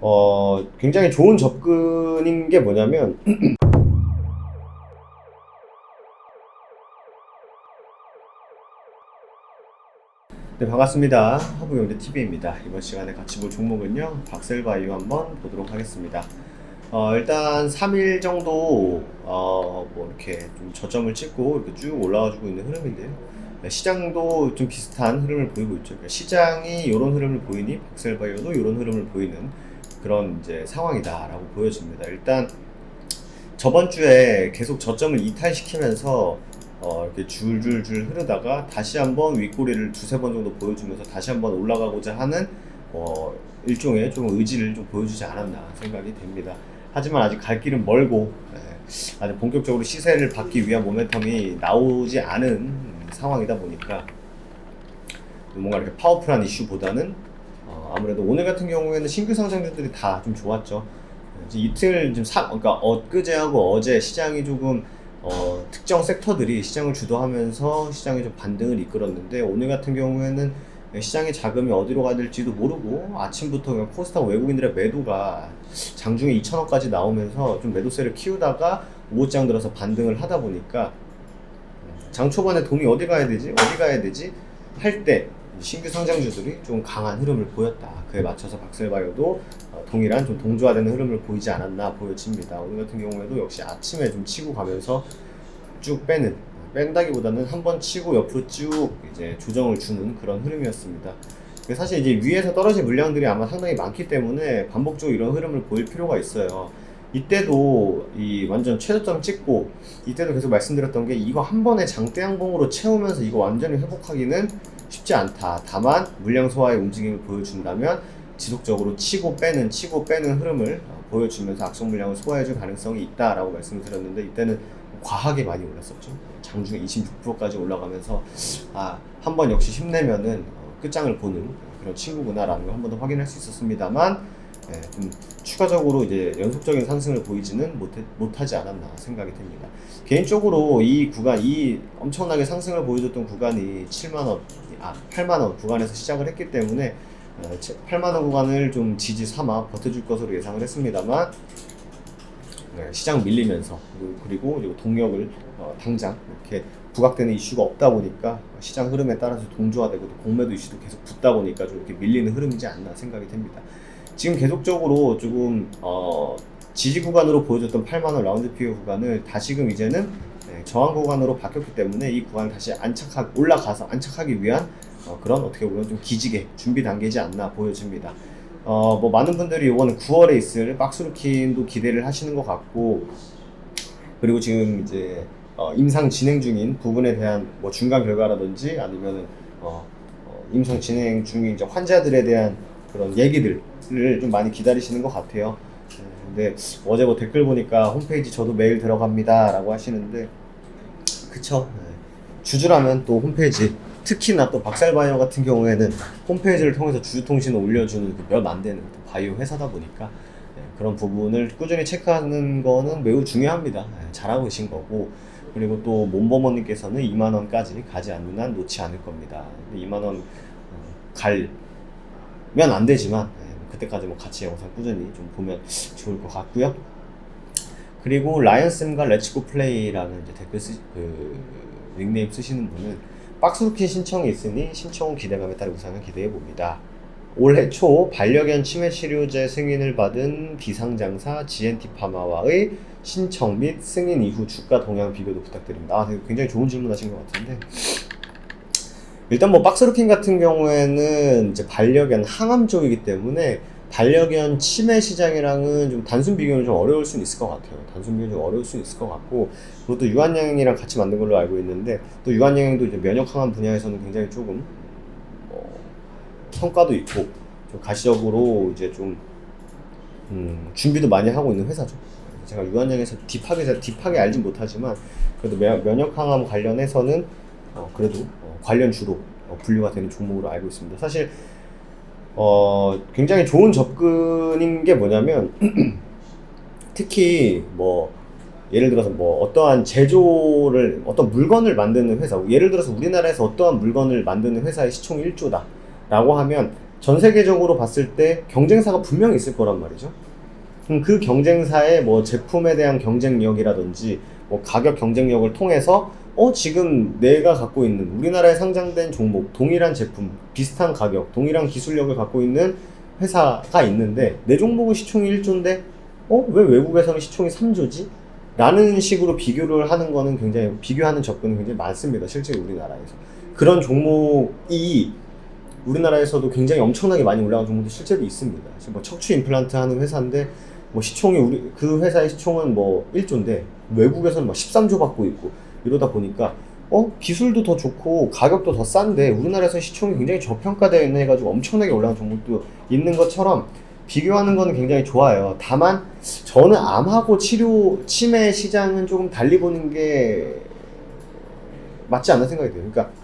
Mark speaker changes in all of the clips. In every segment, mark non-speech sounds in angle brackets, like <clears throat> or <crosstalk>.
Speaker 1: 어, 굉장히 좋은 접근인 게 뭐냐면 <clears throat> 네, 반갑습니다. 하부경제 TV입니다. 이번 시간에 같이 볼 종목은요, 박셀바이오 한번 보도록 하겠습니다. 어, 일단 3일 정도, 어, 뭐 이렇게 좀 저점을 찍고 이렇게 쭉 올라와주고 있는 흐름인데요. 네, 시장도 좀 비슷한 흐름을 보이고 있죠. 그러니까 시장이 이런 흐름을 보이니 박셀바이오도 이런 흐름을 보이는 그런 이제 상황이다라고 보여집니다. 일단 저번 주에 계속 저점을 이탈시키면서 어, 이렇게 줄줄줄 흐르다가 다시 한번 윗꼬리를 두세 번 정도 보여주면서 다시 한번 올라가고자 하는 어, 일종의 좀 의지를 좀 보여주지 않았나 생각이 됩니다. 하지만 아직 갈 길은 멀고 예, 아직 본격적으로 시세를 받기 위한 모멘텀이 나오지 않은 상황이다 보니까 뭔가 이렇게 파워풀한 이슈보다는 어, 아무래도 오늘 같은 경우에는 신규 상장주들이 다 좀 좋았죠. 이틀 좀 사, 그러니까 엊그제하고 어제 시장이 조금 어, 특정 섹터들이 시장을 주도하면서 시장의 좀 반등을 이끌었는데 오늘 같은 경우에는 시장의 자금이 어디로 가야 될지도 모르고 아침부터 그냥 코스닥 외국인들의 매도가 장중에 2천원까지 나오면서 좀 매도세를 키우다가 오후장 들어서 반등을 하다 보니까 장 초반에 돈이 어디 가야 되지? 어디 가야 되지? 할 때 신규 상장주들이 좀 강한 흐름을 보였다. 그에 맞춰서 박셀바이오도 어, 동일한 좀 동조화되는 흐름을 보이지 않았나 보여집니다. 오늘 같은 경우에도 역시 아침에 좀 치고 가면서 쭉 빼는 뺀다기보다는 한 번 치고 옆으로 쭉 이제 조정을 주는 그런 흐름이었습니다. 사실 이제 위에서 떨어진 물량들이 아마 상당히 많기 때문에 반복적으로 이런 흐름을 보일 필요가 있어요. 이때도 이 완전 최저점 찍고 이때도 계속 말씀드렸던 게 이거 한 번에 장대 양봉으로 채우면서 이거 완전히 회복하기는 쉽지 않다. 다만 물량 소화의 움직임을 보여준다면 지속적으로 치고 빼는 치고 빼는 흐름을 어, 보여주면서 악성 물량을 소화해줄 가능성이 있다라고 말씀을 드렸는데 이때는 과하게 많이 올랐었죠. 장중에 26%까지 올라가면서 아 한 번 역시 힘내면은 어, 끝장을 보는 그런 친구구나라는 걸 한 번 더 확인할 수 있었습니다만 예, 좀 추가적으로 이제 연속적인 상승을 보이지는 못해, 못하지 않았나 생각이 됩니다. 개인적으로 이 구간, 이 엄청나게 상승을 보여줬던 구간이 7만원, 아, 8만원 구간에서 시작을 했기 때문에 어, 8만원 구간을 좀 지지 삼아 버텨줄 것으로 예상을 했습니다만 네, 시장 밀리면서 그리고, 동력을 어, 당장 이렇게 부각되는 이슈가 없다 보니까 시장 흐름에 따라서 동조화되고 또 공매도 이슈도 계속 붙다 보니까 좀 이렇게 밀리는 흐름이지 않나 생각이 됩니다. 지금 계속적으로 조금 어, 지지 구간으로 보여줬던 8만 원 라운드 피어 구간을 다시금 이제는 네, 저항 구간으로 바뀌었기 때문에 이 구간 다시 안착하 올라가서 안착하기 위한 어, 그런 어떻게 보면 좀 기지개 준비 단계지 않나 보여집니다. 어, 뭐 많은 분들이 이거는 9월에 있을 박스루킨도 기대를 하시는 것 같고 그리고 지금 이제 어, 임상 진행 중인 부분에 대한 뭐 중간 결과라든지 아니면은 어, 어, 임상 진행 중인 이제 환자들에 대한 그런 얘기들을 좀 많이 기다리시는 것 같아요. 네, 근데 어제 뭐 댓글 보니까 홈페이지 저도 매일 들어갑니다라고 하시는데 그쵸? 네. 주주라면 또 홈페이지 특히나 또 박살바이오 같은 경우에는 홈페이지를 통해서 주주통신을 올려주는 그 몇 안 되는 또 바이오 회사다 보니까 네, 그런 부분을 꾸준히 체크하는 거는 매우 중요합니다. 네, 잘하고 계신 거고 그리고 또 몸버머님께서는 2만 원까지 가지 않는 한 놓지 않을 겁니다. 근데 2만 원 어, 안 되지만 네, 그때까지 뭐 같이 영상 꾸준히 좀 보면 좋을 것 같고요. 그리고 라이언슨과 렛츠고 플레이라는 이제 댓글 쓰, 그 닉네임 쓰시는 분은 박스루킨 신청이 있으니 신청 기대감에 따라 우상을 기대해 봅니다. 올해 초 반려견 치매 치료제 승인을 받은 비상장사 GNT 파마와의 신청 및 승인 이후 주가 동향 비교도 부탁드립니다. 아, 굉장히 좋은 질문 하신 것 같은데 일단 뭐 박스루킨 같은 경우에는 이제 반려견 항암 쪽이기 때문에 반려견 치매 시장이랑은 좀 단순 비교는 좀 어려울 수는 있을 것 같아요. 단순 비교는 좀 어려울 수는 있을 것 같고 그것도 유한양이랑 같이 만든 걸로 알고 있는데 또 유한양도 이제 면역 항암 분야에서는 굉장히 조금 어, 성과도 있고 좀 가시적으로 이제 좀 음, 준비도 많이 하고 있는 회사죠. 제가 유한양에서 딥하게 잘- 딥하게 알진 못하지만 그래도 면- 면역 항암 관련해서는 어, 그래도 어, 관련 주로 어, 분류가 되는 종목으로 알고 있습니다. 사실 어, 굉장히 좋은 접근인 게 뭐냐면 <clears throat> 특히 뭐 예를 들어서 뭐 어떠한 제조를 어떤 물건을 만드는 회사 예를 들어서 우리나라에서 어떠한 물건을 만드는 회사의 시총 1조다 라고 하면 전 세계적으로 봤을 때 경쟁사가 분명히 있을 거란 말이죠. 그럼 그 경쟁사의 뭐 제품에 대한 경쟁력이라든지 뭐 가격 경쟁력을 통해서 어 지금 내가 갖고 있는 우리나라에 상장된 종목 동일한 제품 비슷한 가격 동일한 기술력을 갖고 있는 회사가 있는데 내 종목은 시총이 1조인데 어 왜 외국에서는 시총이 3조지? 라는 식으로 비교를 하는 거는 굉장히 비교하는 접근은 굉장히 많습니다. 실제 우리나라에서 그런 종목이 우리나라에서도 굉장히 엄청나게 많이 올라간 종목도 실제로 있습니다. 지금 뭐 척추 임플란트 하는 회사인데 뭐 시총이 우리 그 회사의 시총은 뭐 1조인데 외국에서는 뭐 13조 받고 있고 이러다 보니까 어 기술도 더 좋고 가격도 더 싼데 우리나라에서 시총이 굉장히 저평가되어 있네 해가지고 엄청나게 올라간 종목도 있는 것처럼 비교하는 거는 굉장히 좋아요. 다만 저는 암하고 치료 치매 시장은 조금 달리 보는 게 맞지 않나 생각이 돼요. 그러니까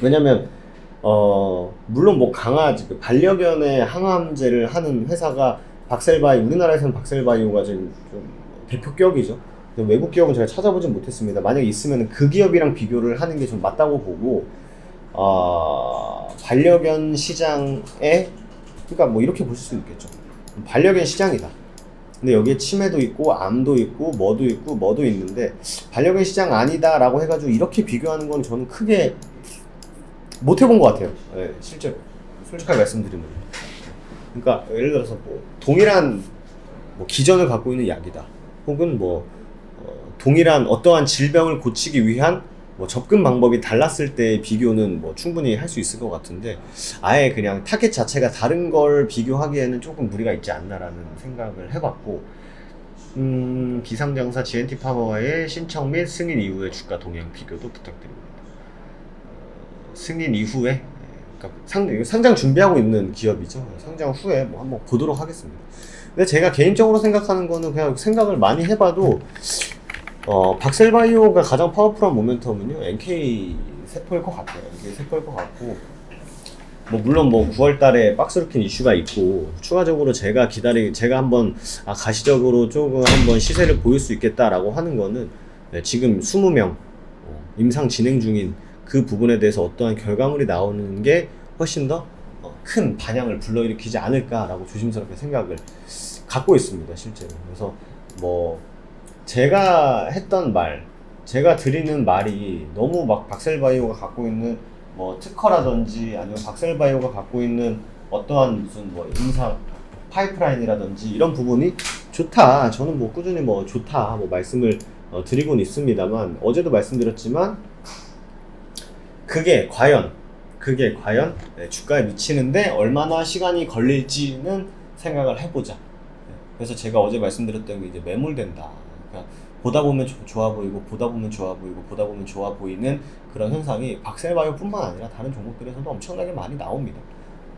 Speaker 1: 왜냐면 어 물론 뭐 강아지 그 반려견의 항암제를 하는 회사가 박셀바이 우리나라에서는 박셀바이오가 지금 좀 대표격이죠. 근데 외국 기업은 제가 찾아보진 못했습니다. 만약에 있으면 그 기업이랑 비교를 하는 게 좀 맞다고 보고 어, 반려견 시장에 그러니까 뭐 이렇게 보실 수 있겠죠. 반려견 시장이다. 근데 여기에 치매도 있고 암도 있고 뭐도 있고 뭐도 있는데 반려견 시장 아니다라고 해가지고 이렇게 비교하는 건 저는 크게 못 해본 것 같아요. 네, 실제로 솔직하게 말씀드리면. 그러니까 예를 들어서 뭐 동일한 뭐 기전을 갖고 있는 약이다. 혹은 뭐 어, 동일한 어떠한 질병을 고치기 위한 뭐 접근 방법이 달랐을 때 비교는 뭐 충분히 할 수 있을 것 같은데 아예 그냥 타겟 자체가 다른 걸 비교하기에는 조금 무리가 있지 않나라는 생각을 해봤고 음, 비상장사 GNT 파머와의 신청 및 승인 이후의 주가 동향 비교도 부탁드립니다. 어, 승인 이후에 예, 그러니까 상, 상장 준비하고 있는 기업이죠. 상장 후에 뭐 한번 보도록 하겠습니다. 근데 제가 개인적으로 생각하는 거는 그냥 생각을 많이 해봐도 어, 박셀바이오가 가장 파워풀한 모멘텀은요, NK 세포일 것 같아요. NK 세포일 것 같고, 뭐, 물론 뭐, 9월 달에 박스루킨 이슈가 있고, 추가적으로 제가 기다리, 제가 한번, 아, 가시적으로 조금 한번 시세를 보일 수 있겠다라고 하는 거는, 네, 지금 20명, 어, 임상 진행 중인 그 부분에 대해서 어떠한 결과물이 나오는 게 훨씬 더 어, 큰 반향을 불러일으키지 않을까라고 조심스럽게 생각을 갖고 있습니다, 실제로. 그래서 뭐, 제가 했던 말, 제가 드리는 말이 너무 막 박셀바이오가 갖고 있는 뭐 특허라든지 아니면 박셀바이오가 갖고 있는 어떠한 무슨 뭐 임상 파이프라인이라든지 이런 부분이 좋다. 저는 뭐 꾸준히 뭐 좋다. 뭐 말씀을 어, 드리고는 있습니다만 어제도 말씀드렸지만 그게 과연 그게 과연 네, 주가에 미치는데 얼마나 시간이 걸릴지는 생각을 해보자. 네, 그래서 제가 어제 말씀드렸던 게 이제 매몰된다. 그러니까 보다 보면 조- 좋아 보이고 보다 보면 좋아 보이고 보다 보면 좋아 보이는 그런 현상이 박셀바이오뿐만 아니라 다른 종목들에서도 엄청나게 많이 나옵니다.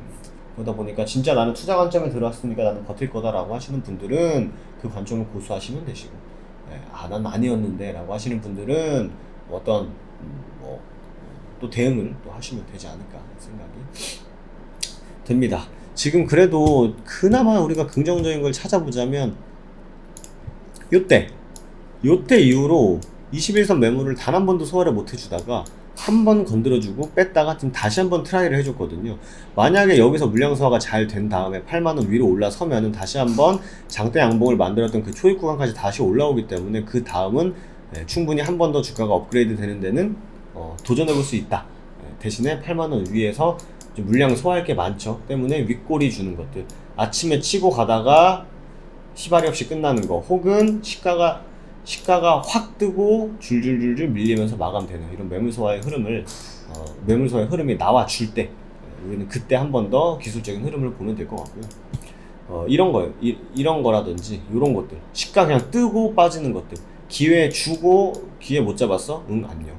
Speaker 1: 음, 그러다 보니까 진짜 나는 투자 관점에 들어왔으니까 나는 버틸 거다라고 하시는 분들은 그 관점을 고수하시면 되시고 예, 아난 아니었는데라고 하시는 분들은 어떤 음, 뭐 또 대응을 또 하시면 되지 않을까 생각이 됩니다. 지금 그래도 그나마 우리가 긍정적인 걸 찾아보자면 요때 요때 이후로 21선 매물을 단 한 번도 소화를 못 해주다가 한 번 건드려주고 뺐다가 지금 다시 한 번 트라이를 해줬거든요. 만약에 여기서 물량 소화가 잘 된 다음에 8만원 위로 올라서면은 다시 한번 장대 양봉을 만들었던 그 초입 구간까지 다시 올라오기 때문에 그 다음은 예, 충분히 한 번 더 주가가 업그레이드 되는 데는 어, 도전해볼 수 있다. 예, 대신에 8만 원 위에서 좀 물량 소화할 게 많죠. 때문에 윗꼬리 주는 것들. 아침에 치고 가다가 시발이 없이 끝나는 거 혹은 시가가 시가가 확 뜨고 줄줄줄줄 밀리면서 마감되는 이런 매물 소화의 흐름을 어, 매물 소화의 흐름이 나와 줄 때 우리는 그때 한 번 더 기술적인 흐름을 보면 될 것 같고요. 어, 이런 거 이, 이런 거라든지 이런 것들 시가 그냥 뜨고 빠지는 것들 기회 주고 기회 못 잡았어? 응 안녕.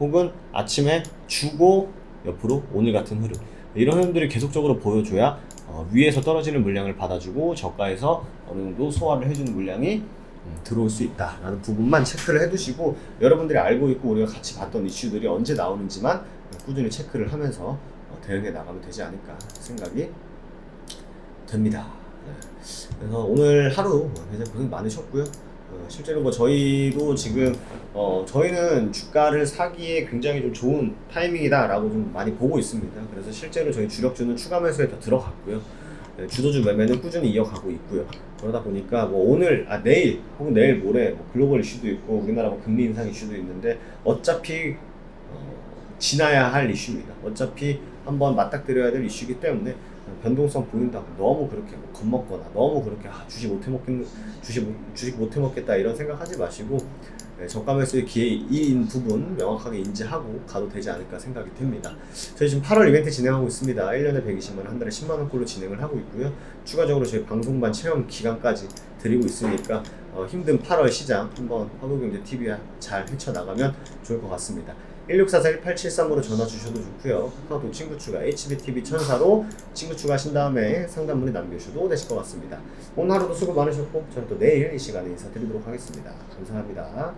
Speaker 1: 혹은 아침에 주고 옆으로 오늘 같은 흐름 이런 흐름들이 계속적으로 보여줘야 어, 위에서 떨어지는 물량을 받아주고 저가에서 어느 정도 소화를 해주는 물량이 음, 들어올 수 있다라는 부분만 체크를 해두시고 여러분들이 알고 있고 우리가 같이 봤던 이슈들이 언제 나오는지만 꾸준히 체크를 하면서 어, 대응해 나가면 되지 않을까 생각이 됩니다. 네. 그래서 오늘 하루 굉장히 고생 많으셨고요. 어, 실제로 뭐 저희도 지금 어, 저희는 주가를 사기에 굉장히 좀 좋은 타이밍이다라고 좀 많이 보고 있습니다. 그래서 실제로 저희 주력주는 추가 매수에 더 들어갔고요. 네, 주도주 매매는 꾸준히 이어가고 있고요. 그러다 보니까 뭐 오늘 아 내일 혹은 내일 모레 뭐 글로벌 이슈도 있고 우리나라 뭐 금리 인상 이슈도 있는데 어차피 어, 지나야 할 이슈입니다. 어차피 한번 맞닥뜨려야 될 이슈이기 때문에 변동성 보인다고 너무 그렇게 뭐 겁먹거나 너무 그렇게 아, 주식 못해 먹겠 주식 못- 주식 못해 먹겠다 이런 생각하지 마시고 네, 저가 매수의 기회인 부분 명확하게 인지하고 가도 되지 않을까 생각이 듭니다. 저희 지금 8월 이벤트 진행하고 있습니다. 1년에 120만 원, 한 달에 10만 원꼴로 진행을 하고 있고요. 추가적으로 저희 방송반 체험 기간까지 드리고 있으니까 어, 힘든 8월 시장 한번 화보경제 TV 잘 헤쳐나가면 좋을 것 같습니다. 1644-1873으로 전화 주셔도 좋고요. 카카오톡 친구 추가 HBTV 천사로 친구 추가하신 다음에 상담 문의 남겨주셔도 되실 것 같습니다. 오늘 하루도 수고 많으셨고 저는 또 내일 이 시간에 인사드리도록 하겠습니다. 감사합니다.